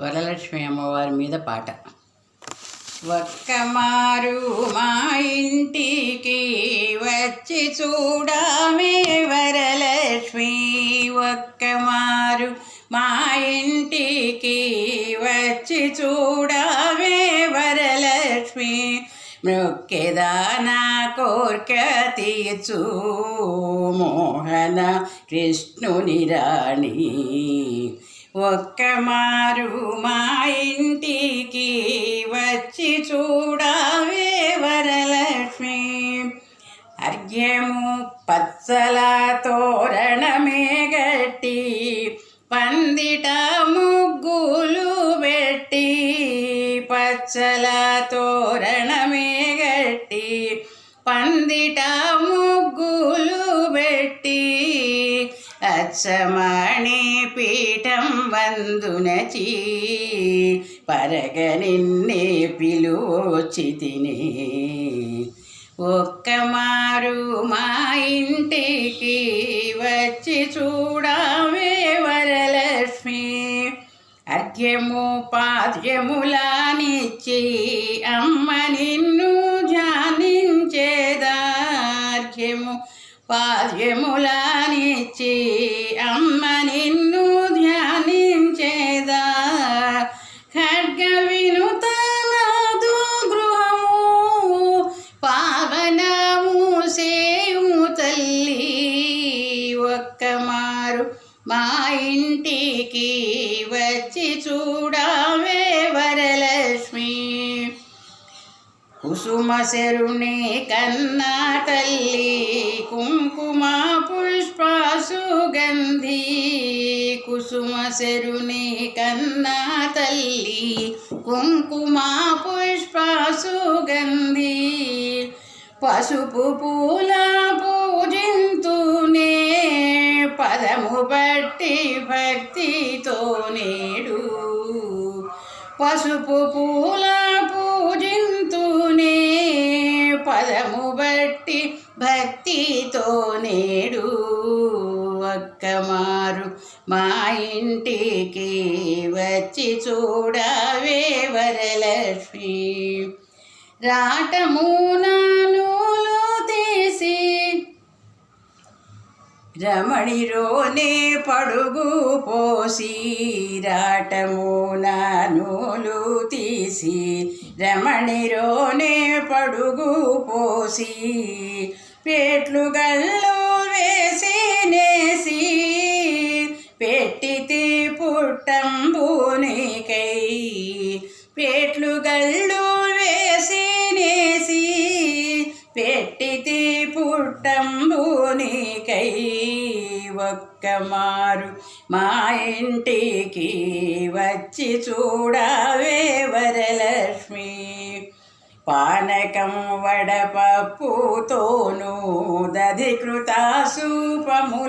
వరలక్ష్మి అమ్మవారి మీద పాట. ఒక్కమారు మా ఇంటికి వచ్చి చూడమే వరలక్ష్మి. ఒక్కమారు మా ఇంటికి వచ్చి చూడమే వరలక్ష్మి. మృక్కెదానా కోర్క తీర్చు మోహన కృష్ణుని రాణి. ఒక్కమారు మా ఇంటికి వచ్చి చూడవే వరలక్ష్మి. అర్ఘ్యము పచ్చలా పచ్చల తోరణమే గట్టి పందిట ముగ్గులు పెట్టి అచ్చమణి పీఠం వందునచి పరగ నిన్నే పిలుచి తిని. ఒక్క మారు మా ఇంటికి వచ్చి చూడవే అర్ఘ్యము పాద్యములానిచ్చి అమ్మ నిన్ను ధ్యానించేదార్ఘ్యము పాద్యములానిచ్చి అమ్మ నిన్ను ధ్యానించేదా. ఖడ్గ వినుతనాదు గృహము పావనము సేము తల్లి ఒక్కమారు మా ఇంటికి చూడవే వరలక్ష్మి కుసుమ శరుణి కన్నా తల్లి కుంకుమ పుష్ప సుగంధి కుసుమ శరుణి కన్నా తల్లి కుంకుమ పుష్ప సుగంధి పసుపు పూల పూజింతునే పదము బట్టి భక్తితో నేడు. పసుపు పూల పూజింతునే పదము బట్టి భక్తితో నేడు. ఒక్కమారు మా ఇంటికి వచ్చి చూడవే వరలక్ష్మి. రాటమూనాలు తీసి రమణిరోనే పడుగు పోసి రాటమున నూలు తీసి రమణిరోనే పడుగు పోసి పేట్లు గల్లు పెట్టితి పుట్టంబునికై ఒక్కమారు మా ఇంటికి వచ్చి చూడవే వరలక్ష్మి. పానకం వడపప్పుతోను దధికృత సూపములతోను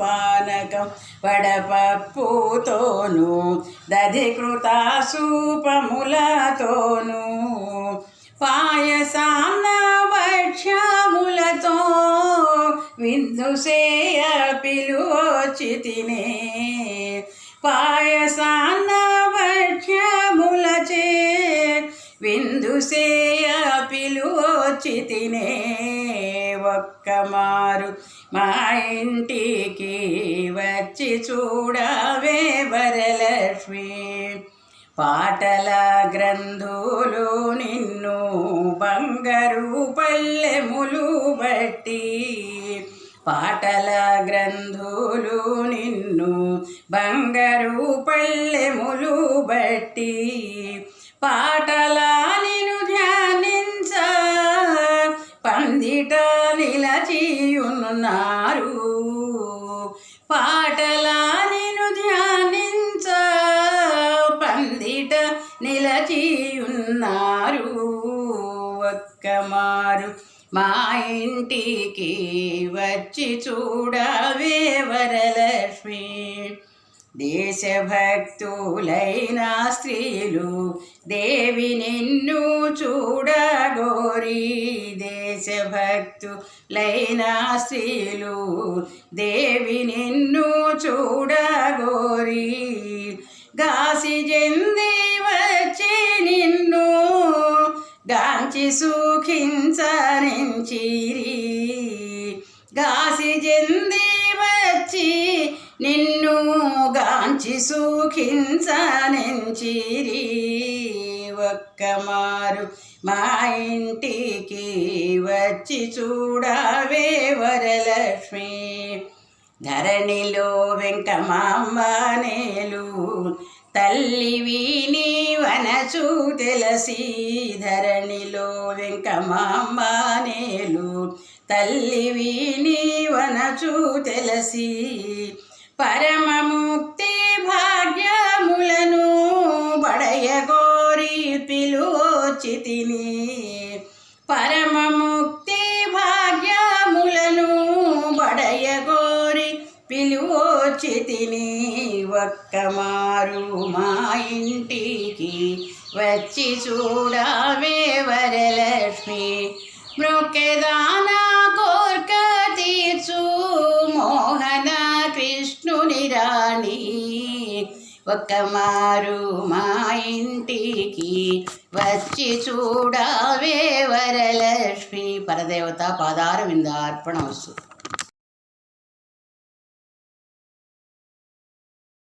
పానకం వడపప్పుతోను దధికృత సూపములతోను పాయసాన్న భక్ష్యములతో విందుసేయ పిలుచి తినే పాయసాన్న భక్ష్యములచే విందుసేయ సేయ పిలువచితినే ఒక్కమారు మా ఇంటికి వచ్చి చూడవే వరలక్ష్మి. పాటల గ్రంథులు నిన్ను బంగారు పల్లెములు బట్టి పాటల గ్రంథులు నిన్ను బంగారు పల్లెములు బట్టి పాటల నిన్ను ధ్యానించ పందిట నిలచియున్నారు. పాటల నిలచియున్నారు ఒక్కమారు మా ఇంటికి వచ్చి చూడవే వరలక్ష్మి. దేశభక్తులైన స్త్రీలు దేవి నిన్ను చూడగోరి. దేశభక్తులైన స్త్రీలు దేవి నిన్ను చూడగోరి. గాసి జంది గాంచి సుఖించరించిరి గాసి జంది వచ్చి నిన్ను గాంచి సుఖించనించిరి. ఒక్కమారు మా ఇంటికి వచ్చి చూడవే వరలక్ష్మి. ధరణిలో వెంకమాంబానేలు తల్లివి నీవనచు తెలసి ధరణిలో వెంకమాంబానేలు తల్లివి నీవనచు తెలసి పరమముక్తి భాగ్యములను బడయగోరి పిలువచితిని పరమ ఒక్కమారు మా ఇంటికి వచ్చి చూడవే వరలక్ష్మి. మృకెదానా కోర్క తీర్చు మోహన కృష్ణుని రాణి. ఒక్కమారు మా ఇంటికి వచ్చి చూడవే వరలక్ష్మి. పరదేవత పాదార విందార్పణ వస్తుంది